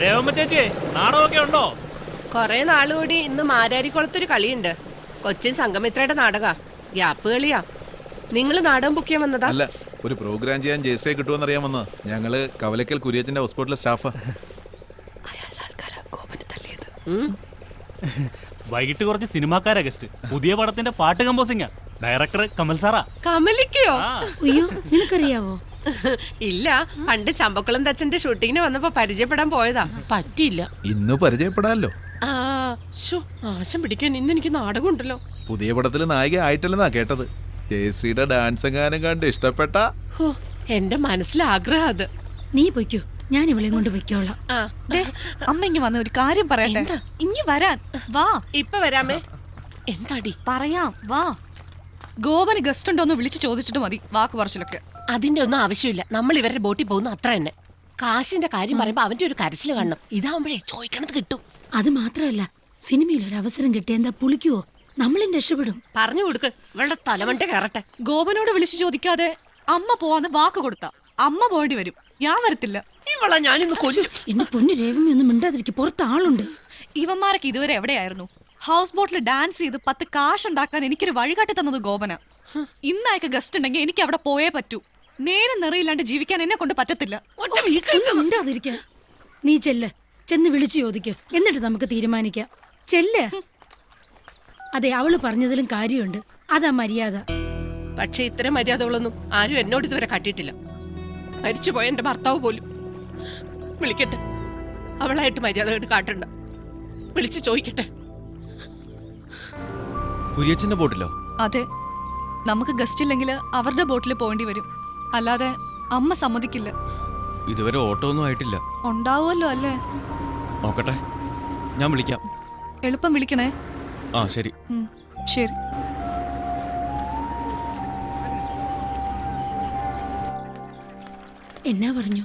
രേവമ്മ ചേച്ചി നാടകമൊക്കെ ഉണ്ടോ? കൊറേ നാളുകൂടി ഇന്ന് മാരാരിക്കുളത്തൊരു കളിയുണ്ട്. കൊച്ചിൻ സംഗമിത്രയുടെ നാടക. ഗ്യാപ്പ് കളിയാ. നിങ്ങൾ നാടകം ബുക്ക് ചെയ്യാൻ വന്നതാ? അല്ല ഒരു പ്രോഗ്രാം ചെയ്യാൻ ജേസയെ കിട്ടുമെന്ന് വന്ന ഞങ്ങൾ കവലക്കൽ കുര്യച്ചന്റെ ഹോസ്പിറ്റലിലെ സ്റ്റാഫാ. ഉം. വൈകിട്ട് കുറച്ച് സിനിമാക്കാരാ ഗസ്റ്റ് പുതിയ പടത്തിന്റെ പാട്ട് കമ്പോസിംഗാ ഡയറക്ടർ കമൽ സാറാ. കമലിക്കയോ? അയ്യോ നിനക്കറിയാവോ? ഇല്ല പണ്ട് ചമ്പക്കുളം തച്ചന്റെ ഷൂട്ടിങ്ങിന് വന്നപ്പോ പരിചയപ്പെടാൻ പോയതാ. പറ്റിയില്ല. ഇന്ന് പരിചയപ്പെടാല്ലോ. ആ ശോ നാശം പിടിക്കാൻ ഇന്ന് എനിക്ക് നാടകം ഉണ്ടല്ലോ പുതിയ പടത്തിൽ നായിക ആയിട്ടല്ലെന്നാ കേട്ടത്. ജയശ്രീയുടെ ഡാൻസ് ഗാനം കണ്ട് ഇഷ്ടപ്പെട്ട? ഹോ എന്റെ മനസ്സിലാഗ്രഹം അത്. നീ പൊയ്ക്കോ ഞാൻ ഇവളെയും കൊണ്ട് പൊയ്ക്കോളാം. ആ ദേ, അമ്മ ഇങ്ങ് വന്ന ഒരു കാര്യം പറയട്ടെ? ഇങ്ങ് വരാൻ. വാ. ഇപ്പൊ വരാമേ. എന്താടി? പറയാം വാ. ഗോപന് ഗസ്റ്റ് ഉണ്ടോന്ന് വിളിച്ചു ചോദിച്ചിട്ട് മതി വാക്ക് പറച്ചിലൊക്കെ. അതിന്റെ ഒന്നും ആവശ്യമില്ല. നമ്മൾ ഇവരുടെ ബോട്ടിൽ പോകുന്നു അത്ര തന്നെ. കാശിന്റെ കാര്യം പറയുമ്പോ അവന്റെ ഒരു കരച്ചിൽ കാണണം. ഇതാവുമ്പോഴേ ചോദിക്കണത് കിട്ടും. അത് മാത്രമല്ല സിനിമയിൽ ഒരു അവസരം കിട്ടിയ എന്താ പുളിക്കുവോ? നമ്മളും രക്ഷപ്പെടും. പറഞ്ഞു കൊടുക്ക്. ഇവളുടെ തലമണ്ട കയറട്ടെ. ഗോപനോട് വിളിച്ചു ചോദിക്കാതെ അമ്മ പോവാന്ന് വാക്ക് കൊടുത്ത. അമ്മ പോകേണ്ടി വരും. ഞാൻ വരത്തില്ല. ഇവളെ ഞാനിന്ന് കൊല്ലും. എന്റെ പൊന്നു രേവമി ഒന്നും മിണ്ടാതിരിക്കും. പുറത്ത് ആളുണ്ട്. ഇവന്മാരൊക്കെ ഇതുവരെ എവിടെയായിരുന്നു? ഹൗസ് ബോട്ടിൽ ഡാൻസ് ചെയ്ത് പത്ത് കാശ് ഉണ്ടാക്കാൻ എനിക്കൊരു വഴികാട്ടി തന്നത് ഗോപന. ഇന്നയക്ക് ഗസ്റ്റ് ഉണ്ടെങ്കിൽ എനിക്ക് അവിടെ പോയേ പറ്റൂ. നേരം നിറയില്ലാണ്ട് ജീവിക്കാൻ എന്നെ കൊണ്ട് പറ്റത്തില്ല. മിണ്ടാതിരിക്ക. നീ ചെല്ല്. ചെന്ന് വിളിച്ചു ചോദിക്ക. എന്നിട്ട് നമുക്ക് തീരുമാനിക്കാം. ചെല്ല്. അതെ അവൾ പറഞ്ഞതിലും കാര്യമുണ്ട്. അതാ മര്യാദ. പക്ഷെ ഇത്തരം മര്യാദകളൊന്നും ആരും എന്നോട് ഇതുവരെ കാട്ടിയിട്ടില്ല. മരിച്ചുപോയ എന്റെ ഭർത്താവ് പോലും. വിളിക്കട്ടെ. അവളായിട്ട് മര്യാദ കേട്ട് കാട്ടണ്ട. വിളിച്ച് ചോദിക്കട്ടെ. കുര്യച്ചന്റെ ബോട്ടിലോ? അതെ. നമുക്ക് ഗസ്റ്റ് ഇല്ലെങ്കിൽ അവരുടെ ബോട്ടിൽ പോകേണ്ടി വരും. അല്ലാതെ അമ്മ സമ്മതിക്കില്ല. ഇതുവരെ ഓട്ടോ ഒന്നും ആയിട്ടില്ല. ഉണ്ടാവുമല്ലോ അല്ലേ? നോക്കട്ടെ. ഞാൻ വിളിക്കാം. എളുപ്പം വിളിക്കണേ. ആ ശരി. ഉം, ശരി. എന്നാ പറഞ്ഞു?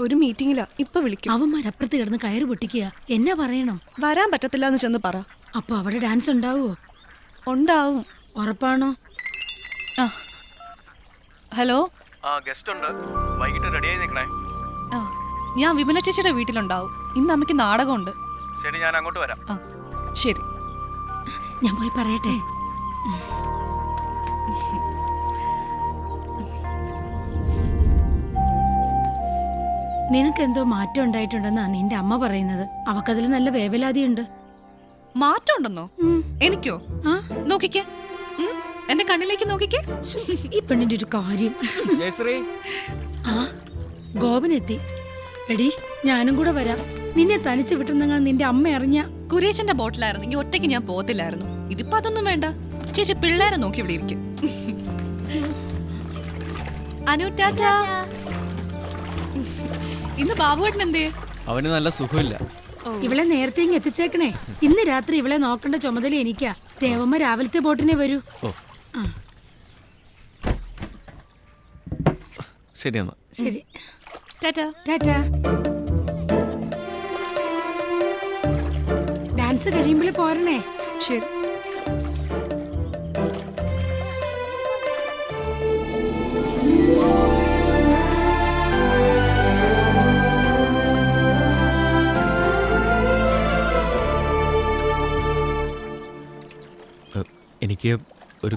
ഒരു മീറ്റിംഗിലാ ഇപ്പൊ വിളിക്കും. അവന്മാരപ്പുറത്ത് കിടന്ന് കയറ് പൊട്ടിക്കുക. എന്നാ പറയണം? വരാൻ പറ്റത്തില്ല എന്ന് ചെന്ന് പറ. അപ്പൊ അവിടെ ഡാൻസ് ഉണ്ടാവുമോ ഉണ്ടാവും. ഉറപ്പാണോ? ഹലോ? ആ ഗസ്റ്റ് ഉണ്ട് വൈകിട്ട് റെഡിയായി നിൽക്കണേ. ആ ഞാൻ വിമല ചേച്ചിയുടെ വീട്ടിലുണ്ടാവും. ഇന്ന് അമ്മയ്ക്ക് നാടകമുണ്ട്. ശരി ഞാൻ അങ്ങോട്ട് വരാം. ആ ശരി. ഞാൻ പോയി പറയട്ടെ? നിനക്കെന്തോ മാറ്റം ഉണ്ടായിട്ടുണ്ടെന്നാ നിന്റെ അമ്മ പറയുന്നത്. അവക്കതിൽ നല്ല വേവലാതിയുണ്ട്. മാറ്റം ഉണ്ടെന്നോ എനിക്കോ? ആ? നോക്കിക്കേ. എന്റെ കണ്ണിലേക്ക് നോക്കിക്കേ. ഈ പെണ്ണിന്റെ ഒരു കാര്യം. ജയശ്രീ. ആ ഗോപനെത്തി എടി ഞാനും കൂടെ വരാം. നിന്നെ തനിച്ച് വിട്ടുന്നെങ്കിൽ നിന്റെ അമ്മ അറിഞ്ഞ കുരേശന്റെ ബോട്ടിലായിരുന്നു. ഈ ഒറ്റയ്ക്ക് ഞാൻ പോകത്തില്ലായിരുന്നു. ഇതിപ്പോ അതൊന്നും വേണ്ട. ചേച്ചി പിള്ളേരെ നോക്കി ഇവിടെ ഇരിക്കും. അനു ടാറ്റാ. ഇന്ന് ബാബുവേട്ടൻ എന്തേ അവന് നല്ല സുഖമില്ല. ഇവളെ നേരത്തെ ഇങ്ങ് എത്തിച്ചേക്കണേ. ഇന്ന് രാത്രി ഇവളെ നോക്കേണ്ട ചുമതല എനിക്കാ. ദേവമ്മ രാവിലത്തെ ബോട്ടിനെ വരൂ. ശരി എന്നാ. ശരി. ടാറ്റാ. ടാറ്റാ. ഡാൻസ് കഴിയുമ്പോൾ പോരണേ. ശരി. എനിക്ക് ഒരു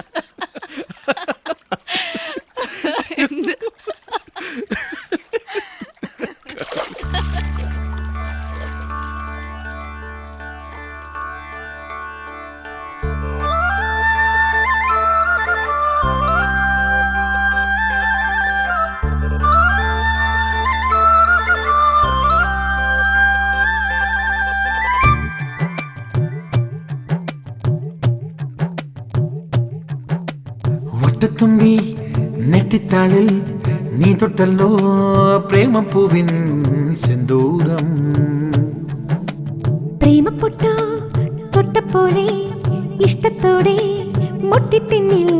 നെറ്റിത്താളിൽ നീ തൊട്ടല്ലോ പ്രേമപ്പൂവിൻ സിന്ദൂരം. പ്രേമപ്പൊട്ടു തൊട്ടപ്പോഴേ ഇഷ്ടത്തോടെ മുട്ടിട്ടിന്നിൽ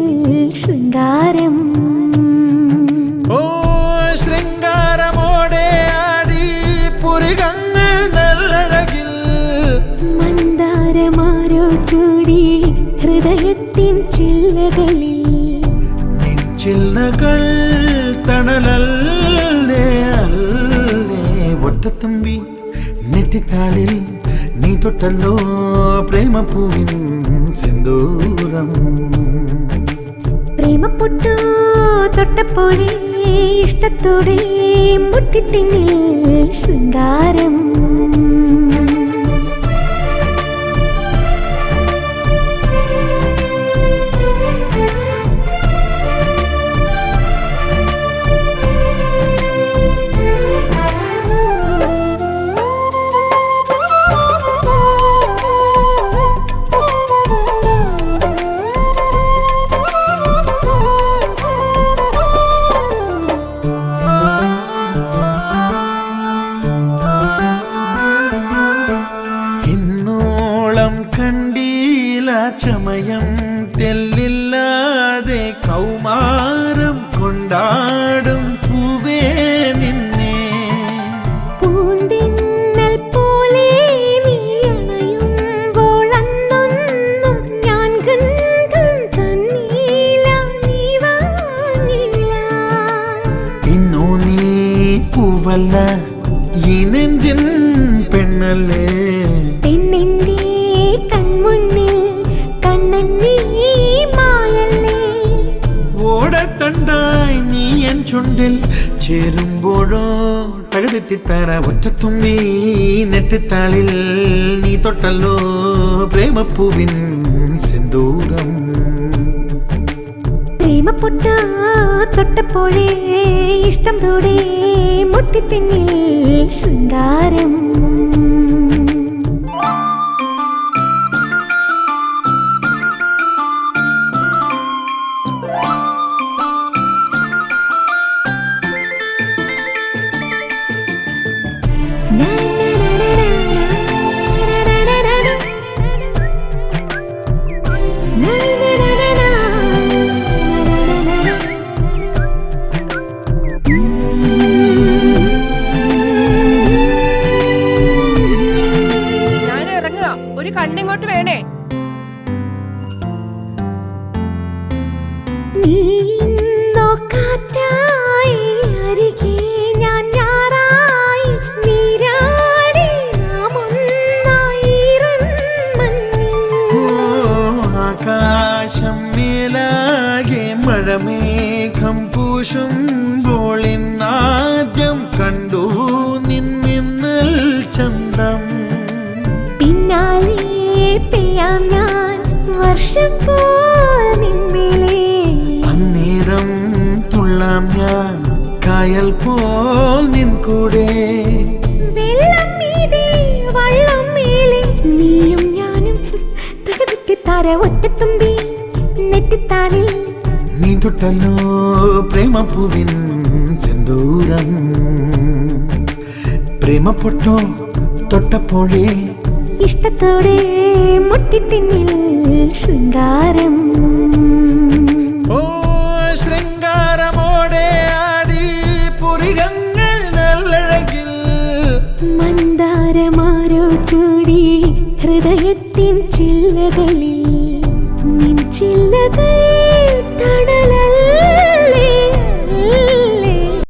ശൃംഗാരം. ഓ ശൃംഗാരമോടെ ആടി പുരികങ്ങൾ നല്ലഴകിൽ. മന്ദാരമാരോ ചൂടി ഹൃദയത്തിൻ നെഞ്ചില്ലകൾ തണലല്ലേ അല്ലേ? ഒറ്റത്തുമ്പി നെറ്റിത്താളിൽ നീ തൊട്ടല്ലോ പ്രേമപ്പൂവിൻ സിന്ദൂരം. പ്രേമപ്പെട്ടു തൊട്ടപ്പോഴേ ഇഷ്ടത്തോടെ മുട്ടിട്ടിന്നിൽ ശൃംഗാരം. தற்சமயம் தெல்லில்லாதே கௌமாரம் கொண்டாடும் ഓടത്തണ്ടായി നീ എൻ ചുണ്ടിൽ ചേരുമ്പോഴോ തഴുതിത്തിത്തറ ഒറ്റത്തുമ്പി നെറ്റിത്താളിൽ നീ തൊട്ടല്ലോ പ്രേമപ്പൂവിൻ സിന്ദൂരം പ്രേമപ്പൊട്ട തൊട്ടപ്പോഴേ ഇഷ്ടം തോടെ മുട്ടിട്ടിന്നിൽ ശൃംഗാരം ഒരു കണ്ണിങ്ങോട്ട് വേണേ. നീ ഇന്നോ കാറ്റായി അരികെ ഞാൻ ഞാറായി നീരാടി നാം ഒന്നായി മണ്ണിൽ ഓ ആകാശം മേലാകെ മഴമേഘം നിന്മേലേ അന്നേരം തുള്ളാം ഞാൻ കായൽ പോൽ നിൻ കൂടെ നീയും ഞാനും തകർത്തി തര ഒറ്റത്തുമ്പി നെറ്റിത്താളിൽ. നീ തൊട്ടല്ലോ പ്രേമപ്പൂവിൻ സിന്ദൂരം. പ്രേമപ്പൊട്ടോ തൊട്ടപ്പോഴേ ഇഷ്ടത്തോടെ മുട്ടിട്ടിന്നിൽ ശൃംഗാരം. ഓ ശൃംഗാരമോടെ ആടി പുരികങ്ങൾ നല്ലഴകിൽ. മന്ദാരമാരോ ചൂടി ഹൃദയത്തിൻ ചില്ലകളിൽ